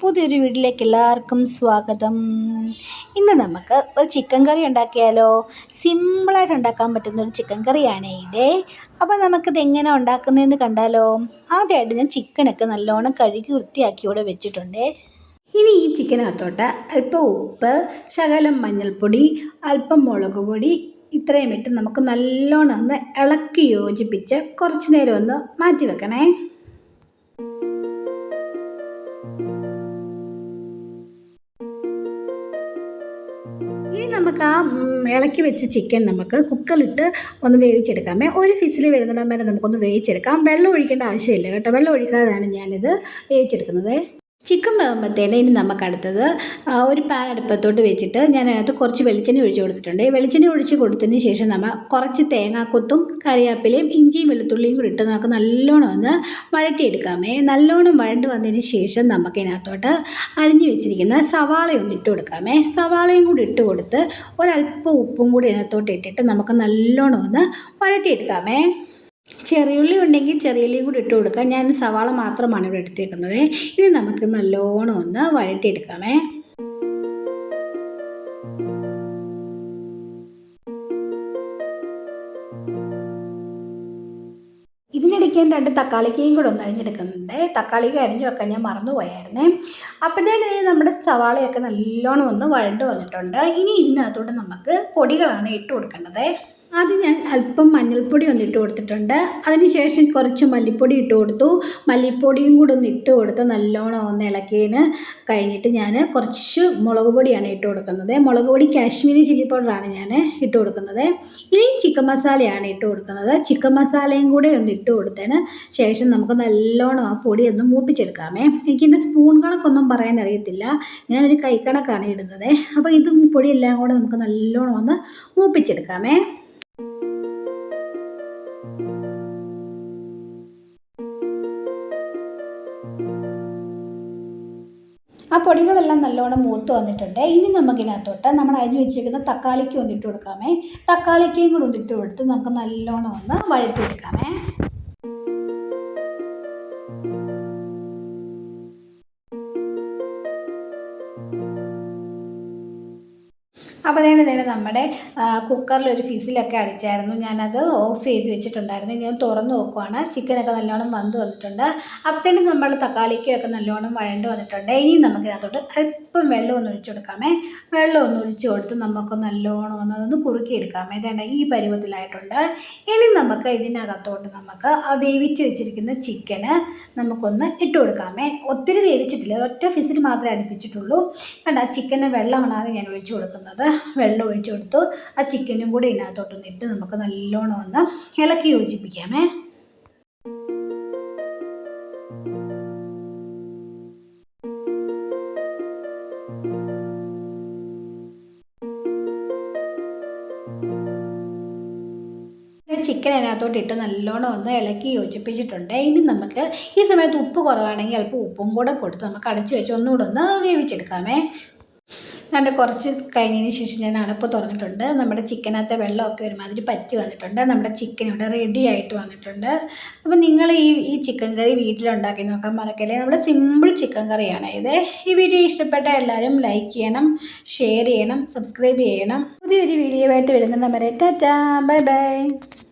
പുതിയൊരു വീട്ടിലേക്ക് എല്ലാവർക്കും സ്വാഗതം. ഇന്ന് നമുക്ക് ഒരു ചിക്കൻ കറി ഉണ്ടാക്കിയാലോ? സിമ്പിളായിട്ട് ഉണ്ടാക്കാൻ പറ്റുന്ന ഒരു ചിക്കൻ കറിയാണ് ഇത്. അപ്പോൾ നമുക്കിത് എങ്ങനെ ഉണ്ടാക്കുന്നതെന്ന് കണ്ടാലോ? ആദ്യമായിട്ട് ഞാൻ ചിക്കനൊക്കെ നല്ലോണം കഴുകി വൃത്തിയാക്കി ഇവിടെ വെച്ചിട്ടുണ്ട്. ഇനി ഈ ചിക്കനകത്തോട്ട് അല്പം ഉപ്പ് ശകലം മഞ്ഞൾപ്പൊടി അല്പം മുളക് പൊടി ഇത്രയും ഇട്ട് നമുക്ക് നല്ലോണം ഒന്ന് ഇളക്കി യോജിപ്പിച്ച് കുറച്ച് നേരം ഒന്ന് മാറ്റി വെക്കണേ. ഇനി നമുക്ക് ആ ഇളക്കി വെച്ച ചിക്കൻ നമുക്ക് കുക്കറിലിട്ട് ഒന്ന് വേവിച്ചെടുക്കാമേ. ഒരു ഫിസിൽ വരുന്നിടം വരെ നമുക്കൊന്ന് വേവിച്ചെടുക്കാം. വെള്ളം ഒഴിക്കേണ്ട ആവശ്യമില്ല കേട്ടോ. വെള്ളം ഒഴിക്കാതെയാണ് ഞാനിത് വേവിച്ചെടുക്കുന്നത്. ചിക്കൻ വേകുമ്പോഴത്തേന് ഇനി നമുക്ക് അടുത്തത് ഒരു പാൻ അടുപ്പത്തോട്ട് വെച്ചിട്ട് ഞാൻ അതിനകത്ത് കുറച്ച് വെളിച്ചെണ്ണ ഒഴിച്ച് കൊടുത്തിട്ടുണ്ട്. വെളിച്ചെണ്ണ ഒഴിച്ച് കൊടുത്തതിന് ശേഷം നമ്മൾ കുറച്ച് തേങ്ങാക്കൊത്തും കറിവേപ്പിലയും ഇഞ്ചിയും വെളുത്തുള്ളിയും കൂടി ഇട്ട് നമുക്ക് നല്ലോണം ഒന്ന് വഴറ്റിയെടുക്കാമേ. നല്ലോണം വഴണ്ട് വന്നതിന് ശേഷം നമുക്ക് ഇതിനകത്തോട്ട് അരിഞ്ഞു വെച്ചിരിക്കുന്ന സവാള ഒന്ന് ഇട്ട് കൊടുക്കാമേ. സവാളയും കൂടി ഇട്ട് കൊടുത്ത് ഒരല്പം ഉപ്പും കൂടി ഇതിനകത്തോട്ട് ഇട്ടിട്ട് നമുക്ക് നല്ലോണം ഒന്ന് വഴറ്റിയെടുക്കാമേ. ചെറിയുള്ളി ഉണ്ടെങ്കിൽ ചെറിയുള്ളിയും കൂടി ഇട്ട് കൊടുക്കാം. ഞാൻ സവാള മാത്രമാണ് ഇവിടെ എടുത്തേക്കുന്നത്. ഇനി നമുക്ക് നല്ലോണം ഒന്ന് വഴറ്റിയെടുക്കാമേ. ഇതിനിടയ്ക്ക് ഞാൻ രണ്ട് തക്കാളിക്കയും കൂടെ ഒന്ന് അരിഞ്ഞെടുക്കുന്നുണ്ട്. തക്കാളി അരിഞ്ഞു വെക്കാൻ ഞാൻ മറന്നുപോയായിരുന്നേ. അപ്പോഴത്തേന് നമ്മുടെ സവാളയൊക്കെ നല്ലോണം ഒന്ന് വഴണ്ട് വന്നിട്ടുണ്ട്. ഇനി ഇതിനകത്തോട്ട് നമുക്ക് പൊടികളാണ് ഇട്ട് കൊടുക്കേണ്ടത്. ആദ്യം ഞാൻ അല്പം മഞ്ഞൾപ്പൊടി ഒന്ന് ഇട്ട് കൊടുത്തിട്ടുണ്ട്. അതിനുശേഷം കുറച്ച് മല്ലിപ്പൊടി ഇട്ട് കൊടുത്തു. മല്ലിപ്പൊടിയും കൂടെ ഒന്ന് ഇട്ട് കൊടുത്ത് നല്ലോണം ഒന്ന് ഇളക്കിയതിന് കഴിഞ്ഞിട്ട് ഞാൻ കുറച്ച് മുളക് പൊടിയാണ് ഇട്ട് കൊടുക്കുന്നത്. മുളക് പൊടി കാശ്മീരി ചില്ലി പൗഡറാണ് ഞാൻ ഇട്ട് കൊടുക്കുന്നത്. ഇനി ചിക്കൻ മസാലയാണ് ഇട്ട് കൊടുക്കുന്നത്. ചിക്കൻ മസാലയും കൂടെ ഒന്ന് ഇട്ട് കൊടുത്തതിന് ശേഷം നമുക്ക് നല്ലോണം ആ പൊടി ഒന്ന് മൂപ്പിച്ചെടുക്കാമേ. എനിക്കിന്റെ സ്പൂൺ കണക്കൊന്നും പറയാൻ അറിയത്തില്ല. ഞാനൊരു കൈക്കണക്കാണ് ഇടുന്നത്. അപ്പോൾ ഇത് പൊടിയെല്ലാം കൂടെ നമുക്ക് നല്ലോണം ഒന്ന് മൂപ്പിച്ചെടുക്കാമേ. പൊടികളെല്ലാം നല്ലോണം മൂത്ത് വന്നിട്ടുണ്ട്. ഇനി നമുക്കിനകത്തോട്ട് നമ്മൾ അരിഞ്ഞു വെച്ചിരിക്കുന്ന തക്കാളിക്ക് ഒന്നിട്ട് കൊടുക്കാമേ. തക്കാളിക്കയും കൂടെ ഒന്നിട്ട് കൊടുത്ത് നമുക്ക് നല്ലോണം ഒന്ന് വഴറ്റിയെടുക്കാമേ. അപ്പോൾ അതേ നേരെ നമ്മുടെ കുക്കറിൽ ഒരു ഫിസിലൊക്കെ അടിച്ചായിരുന്നു. ഞാനത് ഓഫ് ചെയ്ത് വെച്ചിട്ടുണ്ടായിരുന്നു. ഇനി തുറന്ന് നോക്കുവാണ് ചിക്കനൊക്കെ നല്ലോണം വന്ന് വന്നിട്ടുണ്ട്. അപ്പോഴത്തേനും നമ്മൾ തക്കാളിക്കൊക്കെ നല്ലോണം വഴണ്ട് വന്നിട്ടുണ്ട്. ഇനി നമുക്കിനകത്തോട്ട് അല്പം വെള്ളം ഒന്ന് ഒഴിച്ചു കൊടുക്കാമേ. വെള്ളം ഒന്ന് ഒഴിച്ചു കൊടുത്ത് നമുക്ക് നല്ലോണം ഒന്ന് അതൊന്ന് കുറുക്കിയെടുക്കാമേ. ഇതേണ്ട ഈ പരുവത്തിലായിട്ടുണ്ട്. ഇനി നമുക്ക് ഇതിനകത്തോട്ട് നമുക്ക് ആ വേവിച്ച് വെച്ചിരിക്കുന്ന ചിക്കന് നമുക്കൊന്ന് ഇട്ട് കൊടുക്കാമേ. ഒത്തിരി വേവിച്ചിട്ടില്ല. ഒറ്റ ഫിസിൽ മാത്രമേ അടുപ്പിച്ചിട്ടുള്ളൂ. കണ്ട ചിക്കന് വെള്ളമാണ് ഞാൻ ഒഴിച്ചു കൊടുക്കുന്നത്. വെള്ളം ഒഴിച്ചു കൊടുത്തു. ആ ചിക്കനും കൂടി ഇതിനകത്തോട്ടൊന്ന് ഇട്ട് നമുക്ക് നല്ലോണം ഒന്ന് ഇളക്കി യോജിപ്പിക്കാമേ. ചിക്കൻ അതിനകത്തോട്ട് ഇട്ട് നല്ലോണം ഒന്ന് ഇളക്കി യോജിപ്പിച്ചിട്ടുണ്ട്. ഇനി നമുക്ക് ഈ സമയത്ത് ഉപ്പ് കുറവാണെങ്കിൽ അല്പം ഉപ്പും കൂടെ കൊടുത്ത് നമുക്ക് അടച്ചു വെച്ച് ഒന്നുകൂടെ ഒന്ന് വേവിച്ചെടുക്കാമേ. ഞാൻ കുറച്ച് കഴിഞ്ഞതിന് ശേഷം ഞാൻ അടപ്പ് തുറന്നിട്ടുണ്ട്. നമ്മുടെ ചിക്കനകത്തെ വെള്ളമൊക്കെ ഒരുമാതിരി പറ്റി വന്നിട്ടുണ്ട്. നമ്മുടെ ചിക്കൻ ഇവിടെ റെഡി ആയിട്ട് വന്നിട്ടുണ്ട്. അപ്പോൾ നിങ്ങൾ ഈ ഈ ചിക്കൻ കറി വീട്ടിലുണ്ടാക്കി നോക്കാൻ മറക്കല്ലേ? നമ്മുടെ സിമ്പിൾ ചിക്കൻ കറിയാണ് ഇത്. ഈ വീഡിയോ ഇഷ്ടപ്പെട്ട എല്ലാവരും ലൈക്ക് ചെയ്യണം ഷെയർ ചെയ്യണം സബ്സ്ക്രൈബ് ചെയ്യണം. പുതിയൊരു വീഡിയോ ആയിട്ട് വരുന്നത് നമ്മുടെ ടാറ്റാ ബൈ ബൈ